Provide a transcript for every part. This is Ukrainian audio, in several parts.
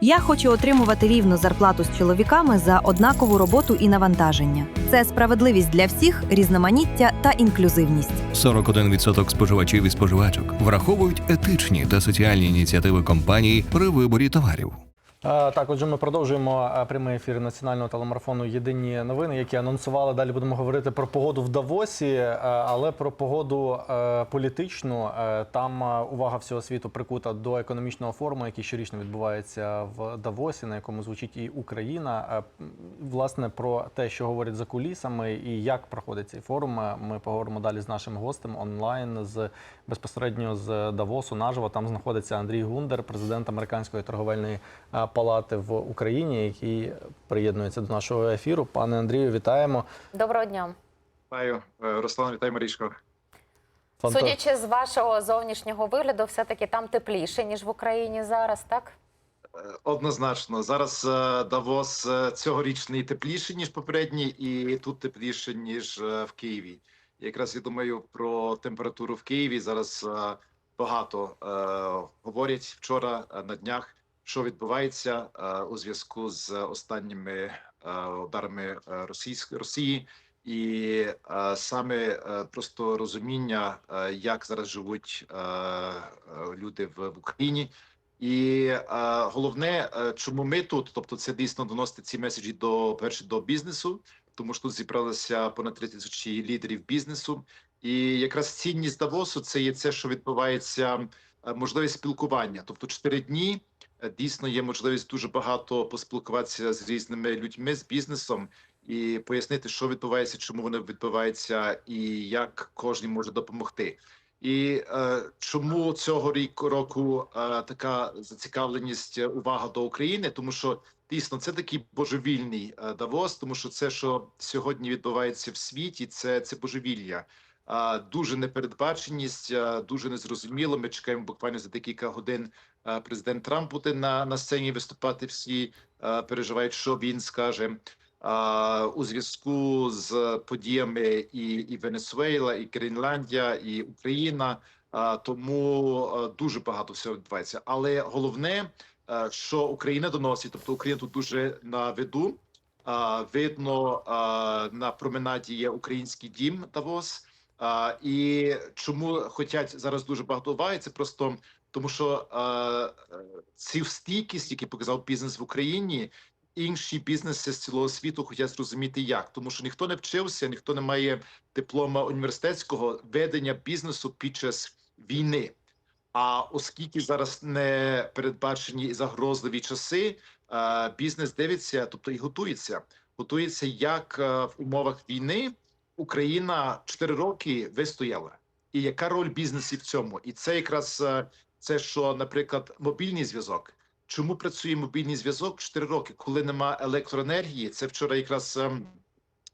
Я хочу отримувати рівну зарплату з чоловіками за однакову роботу і навантаження. Це справедливість для всіх, різноманіття та інклюзивність. 41% споживачів і споживачок враховують етичні та соціальні ініціативи компанії при виборі товарів. Так, отже, ми продовжуємо прямий ефір національного телемарафону Єдині новини, які анонсували. Далі будемо говорити про погоду в Давосі, але про погоду політичну. Там увага всього світу прикута до економічного форуму, який щорічно відбувається в Давосі, на якому звучить і Україна. Власне про те, що говорять за кулісами і як проходить цей форум. Ми поговоримо далі з нашим гостем онлайн з безпосередньо з Давосу наживо. Там знаходиться Андрій Гундер, президент американської торговельної палати в Україні, який приєднується до нашого ефіру. Пане Андрію, вітаємо. Доброго дня. Вітаю, Е, Руслан, вітаю, Марічко. Фанта- Судячи з вашого зовнішнього вигляду, все-таки там тепліше, ніж в Україні зараз, так? Е, Однозначно, зараз е, Давос цьогорічний тепліший, ніж попередній, і тут тепліше, ніж в Києві. Якраз я думаю про температуру в Києві. Зараз багато е, говорять вчора на днях, що відбувається е, у зв'язку з останніми е, ударами е, Росії. І саме просто розуміння, як зараз живуть люди в, Україні, і головне, чому ми тут, тобто, це дійсно доносити ці меседжі до перше до бізнесу, тому що тут зібралося понад 3 тисячі лідерів бізнесу. І якраз цінність Давосу це є це, що відбувається можливість спілкування. Тобто, чотири дні дійсно є можливість дуже багато поспілкуватися з різними людьми з бізнесом і пояснити, що відбувається, чому воно відбувається, і як кожен може допомогти. І е, чому цього рік року е, така зацікавленість е, увага до України? Тому що дійсно це такий божевільний е, Давос, тому що це, що сьогодні відбувається в світі, це, це божевілля. Е, дуже непередбаченість, е, дуже незрозуміло. Ми чекаємо буквально за декілька годин. Президент Трамп буде на, на сцені виступати. Всі переживають, що він скаже. А, у зв'язку з подіями і, і Венесуела, і Гренландія, і Україна. А, тому дуже багато всього відбувається. Але головне, що Україна доносить, тобто Україна тут дуже на виду. А, видно а, на променаді є український дім Давос. А, і чому хочуть зараз дуже багато уваги? Це просто тому, що а, е, цю стійкість, яку показав бізнес в Україні, інші бізнеси з цілого світу хочуть зрозуміти, як тому, що ніхто не вчився, ніхто не має диплома університетського ведення бізнесу під час війни. А оскільки зараз не передбачені загрозливі часи, е, бізнес дивиться, тобто і готується. Готується, як е, в умовах війни Україна 4 роки вистояла, і яка роль бізнесів в цьому? І це якраз е, це, що, наприклад, мобільний зв'язок. Чому працює мобільний зв'язок 4 роки, коли нема електроенергії? Це вчора якраз ем,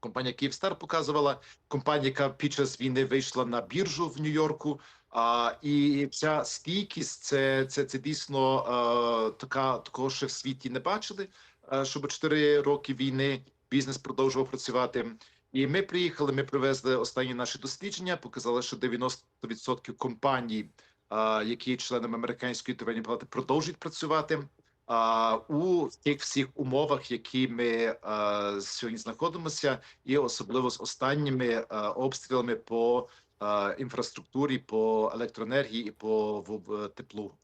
компанія Київстар показувала компанія, яка під час війни вийшла на біржу в Нью-Йорку. А і ця стійкість, це це, це дійсно е, така такого ще в світі не бачили. Е, щоб 4 роки війни бізнес продовжував працювати. І ми приїхали. Ми привезли останні наші дослідження. Показали, що 90% компаній а, які є членами американської торгівельної палати, продовжують працювати у тих всіх умовах, які ми сьогодні знаходимося, і особливо з останніми обстрілами по інфраструктурі, по електроенергії і по теплу.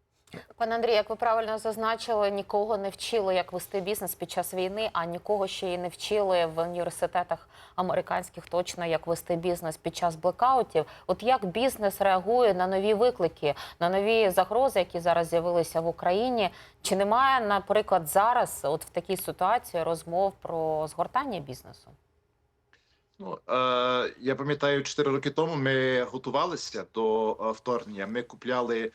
Пане Андрій, як ви правильно зазначили, нікого не вчили, як вести бізнес під час війни, а нікого ще й не вчили в університетах американських точно, як вести бізнес під час блекаутів. От як бізнес реагує на нові виклики, на нові загрози, які зараз з'явилися в Україні? Чи немає, наприклад, зараз, от в такій ситуації, розмов про згортання бізнесу? Ну е, я пам'ятаю, 4 роки тому ми готувалися до е, вторгнення. Ми купляли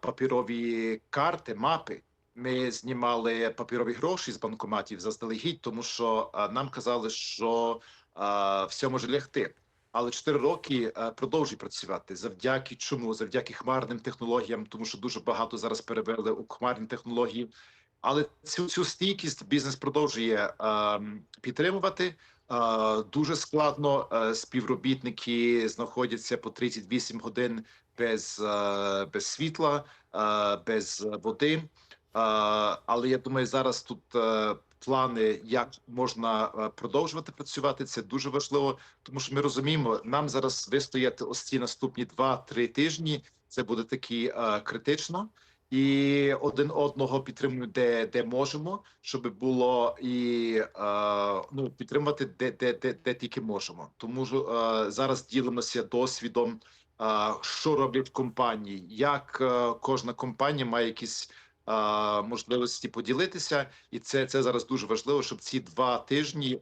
папірові карти, мапи. Ми знімали папірові гроші з банкоматів заздалегідь, тому що нам казали, що все може лягти. Але 4 роки продовжує працювати завдяки чому? Завдяки хмарним технологіям, тому що дуже багато зараз перевели у хмарні технології. Але цю цю стійкість бізнес продовжує підтримувати. Е, Дуже складно. Е, Співробітники знаходяться по 38 годин без, е, без світла, без води. Але я думаю, зараз тут плани, як можна продовжувати працювати, це дуже важливо, тому що ми розуміємо, нам зараз вистояти ось ці наступні 2-3 тижні. Це буде такі критично. І один одного підтримуємо, де, де можемо, щоб було і е, ну підтримувати де, де, де, де тільки можемо. Тому що е, зараз ділимося досвідом, е, що роблять компанії, як е, кожна компанія має якісь е, можливості поділитися, і це, це зараз дуже важливо, щоб ці два тижні е,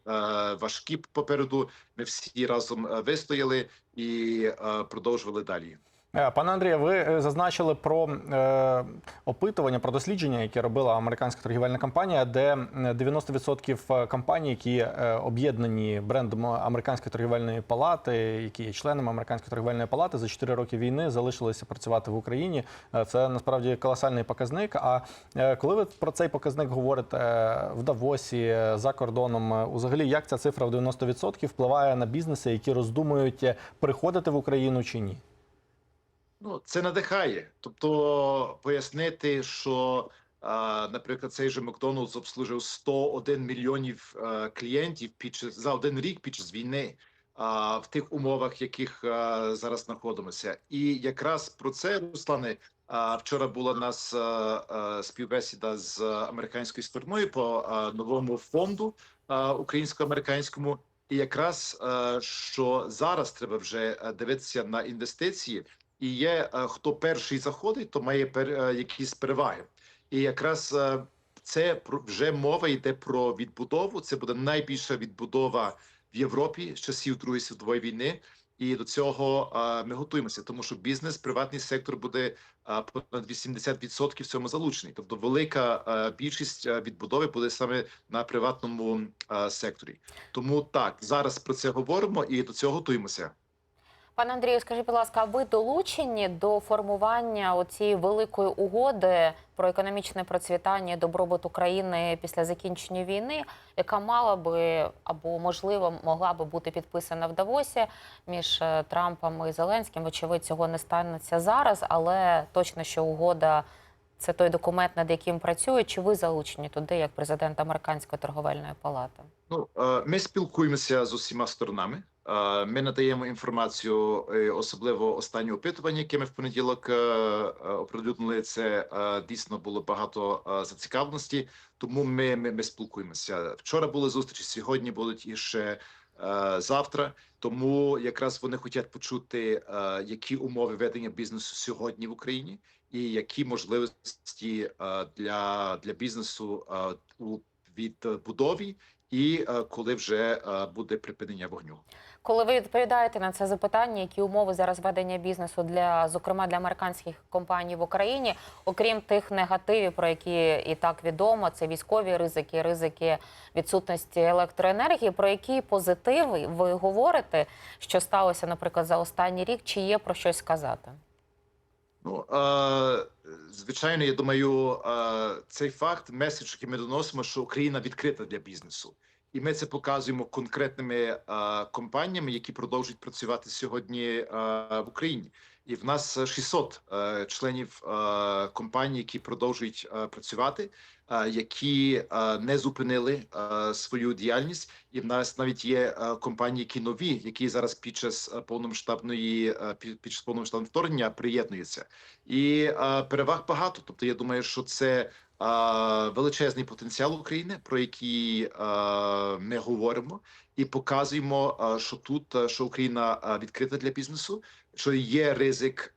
важкі попереду ми всі разом е, вистояли і е, продовжували далі. Е, Пане Андрію, ви е, зазначили про е, опитування, про дослідження, яке робила американська торгівельна компанія, де м, 90% компаній, які е, об'єднані брендом американської торгівельної палати, які є членами американської торгівельної палати, за 4 роки війни залишилися працювати в Україні. Е, Це насправді колосальний показник. А е, коли ви про цей показник говорите е, в Давосі е, за кордоном, е, взагалі як ця цифра в 90% впливає на бізнеси, які роздумують е, приходити в Україну чи ні? Ну, це надихає. Тобто пояснити, що, а, наприклад, цей же Макдоналдс обслужив 101 мільйонів е, клієнтів під за один рік під час війни. А в тих умовах, в яких а, зараз знаходимося, і якраз про це, Руслане, а, вчора була нас а, а, співбесіда з американською стороною по а, новому фонду а, українсько-американському. І якраз а, що зараз треба вже дивитися на інвестиції, і є е, хто перший заходить, то має е, якісь переваги. І якраз е, це вже мова йде про відбудову. Це буде найбільша відбудова в Європі з часів Другої світової війни. І до цього ми готуємося, тому що бізнес, приватний сектор буде понад 80% в цьому залучений. Тобто, велика більшість відбудови буде саме на приватному секторі. Тому так зараз про це говоримо і до цього готуємося. Пане Андрію, скажіть, будь ласка, а ви долучені до формування цієї великої угоди про економічне процвітання і добробут України після закінчення війни, яка мала би або можливо могла би бути підписана в Давосі між е, Трампом і Зеленським? Вочевидь, цього не станеться зараз, але точно, що угода це той документ, над яким працюють. Чи ви залучені туди як президент американської торговельної палати? Ну, е, ми спілкуємося з усіма сторонами. Ми надаємо інформацію, е, особливо останнє опитування, яке ми в понеділок е, е, оприлюднили. Це дійсно було багато зацікавленості. Тому ми, ми, ми спілкуємося. Вчора були зустрічі, сьогодні будуть і ще завтра. Тому якраз вони хочуть почути, які умови ведення бізнесу сьогодні в Україні, і які можливості для, для бізнесу у відбудові і коли вже буде припинення вогню. Коли ви відповідаєте на це запитання, які умови зараз ведення бізнесу для, зокрема для американських компаній в Україні, окрім тих негативів, про які і так відомо, це військові ризики, ризики відсутності електроенергії, про які позитиви ви говорите, що сталося, наприклад, за останній рік, чи є про щось сказати? Ну е, звичайно, я думаю, е, цей факт, меседж, який ми доносимо, що Україна відкрита для бізнесу, і ми це показуємо конкретними е, компаніями, які продовжують працювати сьогодні е, в Україні. І в нас 600 е, членів е, компаній, які продовжують е, працювати, е, які е, не зупинили е, свою діяльність. І в нас навіть є е, компанії, які нові, які зараз під час повномасштабної під, під час повномасштабного вторгнення приєднуються. І е, переваг багато. Тобто, я думаю, що це величезний потенціал України, про який ми говоримо, і показуємо, що тут що Україна відкрита для бізнесу, що є ризик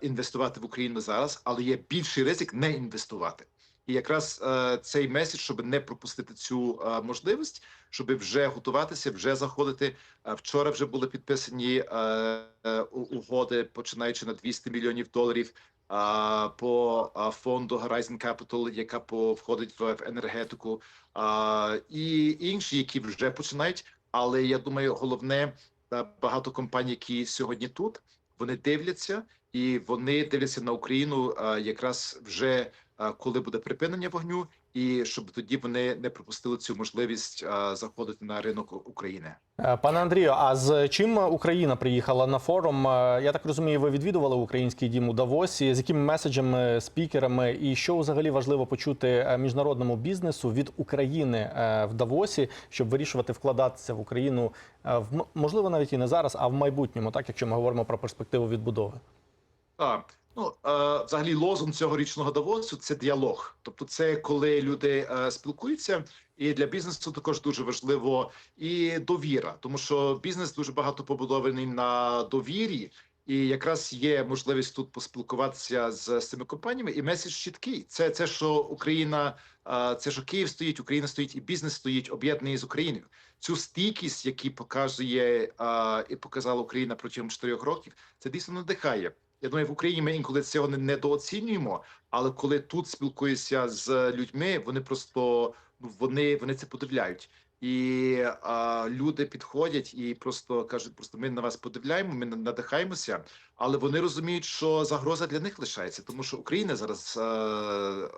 інвестувати в Україну зараз, але є більший ризик не інвестувати. І якраз цей меседж, щоб не пропустити цю можливість, щоб вже готуватися, вже заходити. Вчора вже були підписані е, угоди, починаючи на 200 мільйонів доларів по фонду Horizon Capital, яка по входить в, енергетику, і інші, які вже починають. Але я думаю, головне е, багато компаній, які сьогодні тут, вони дивляться і вони дивляться на Україну е, якраз вже коли буде припинення вогню, і щоб тоді вони не пропустили цю можливість заходити на ринок України. Е, Пане Андрію, а з чим Україна приїхала на форум? Е, Я так розумію, ви відвідували український дім у Давосі. З якими меседжами, спікерами, і що взагалі важливо почути е, міжнародному бізнесу від України в Давосі, щоб вирішувати вкладатися в Україну в можливо навіть і не зараз, а в майбутньому, так якщо ми говоримо про перспективу відбудови. Так, ну е, взагалі лозунг цьогорічного Давосу це діалог. Тобто, це коли люди е, спілкуються, і для бізнесу також дуже важливо і довіра, тому що бізнес дуже багато побудований на довірі. І якраз є можливість тут поспілкуватися з, з цими компаніями, і меседж чіткий. Це це, що Україна, е, це що Київ стоїть, Україна стоїть, і бізнес стоїть об'єднаний з Україною. Цю стійкість, яку показує і показала Україна протягом чотирьох років, це дійсно надихає. Я думаю, в Україні ми інколи цього не недооцінюємо, але коли тут спілкуєшся з людьми, вони просто ну вони, вони це подивляють. І а, люди підходять і просто кажуть: просто ми на вас подивляємо, ми на- надихаємося, але вони розуміють, що загроза для них лишається, тому що Україна зараз е,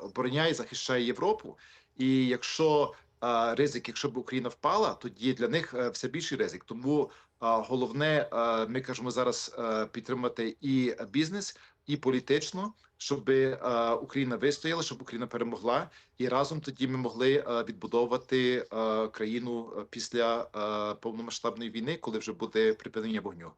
обороняє, захищає Європу. І якщо е, ризик, якщо б Україна впала, тоді для них е, все більший ризик. Тому а, Головне, е, ми кажемо зараз е, підтримати і бізнес, і політично, щоб е, Україна вистояла, щоб Україна перемогла, і разом тоді ми могли е, відбудовувати е, країну після повномасштабної війни, коли вже буде припинення вогню.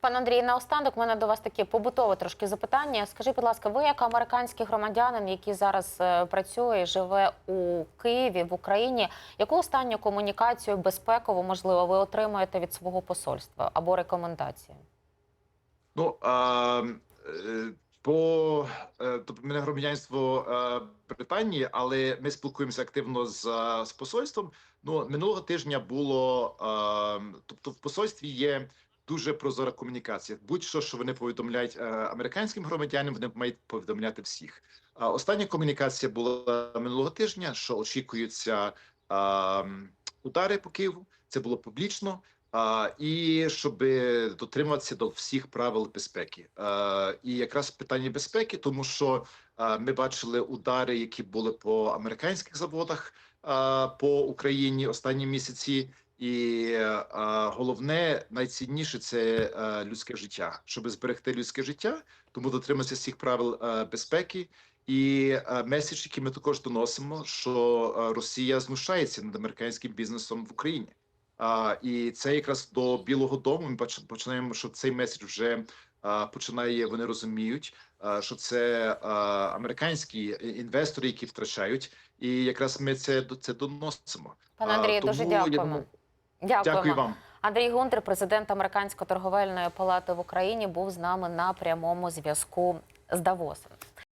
Пане Андрій, наостанок у мене до вас таке побутове трошки запитання. Скажіть, будь ласка, ви як американський громадянин, який зараз працює живе у Києві в Україні, яку останню комунікацію безпекову можливо ви отримуєте від свого посольства або рекомендації? Ну а, по е, тобто мене громадянство е, Британії, але ми спілкуємося активно з, е, з посольством. Ну минулого тижня було тобто в посольстві є. Дуже прозора комунікація. Будь-що, що вони повідомляють американським громадянам, вони мають повідомляти всіх. Остання комунікація була минулого тижня, що очікуються е, удари по Києву. Це було публічно. І щоб дотримуватися до всіх правил безпеки, і якраз питання безпеки, тому що ми бачили удари, які були по американських заводах по Україні останні місяці. І а, головне, найцінніше це а, людське життя, щоб зберегти людське життя, тому дотриматися всіх правил а, безпеки. І а, меседж, який ми також доносимо, що а, Росія знущається над американським бізнесом в Україні. А, і це якраз до Білого Дому. Ми починаємо, що цей меседж вже а, починає. Вони розуміють, а, що це а, американські інвестори, які втрачають, і якраз ми це це доносимо. Пане Андрію, тому дуже дякуємо. думаю- Дякуємо. Дякую вам. Андрій Гунтер, президент Американської торговельної палати в Україні, був з нами на прямому зв'язку з Давосом.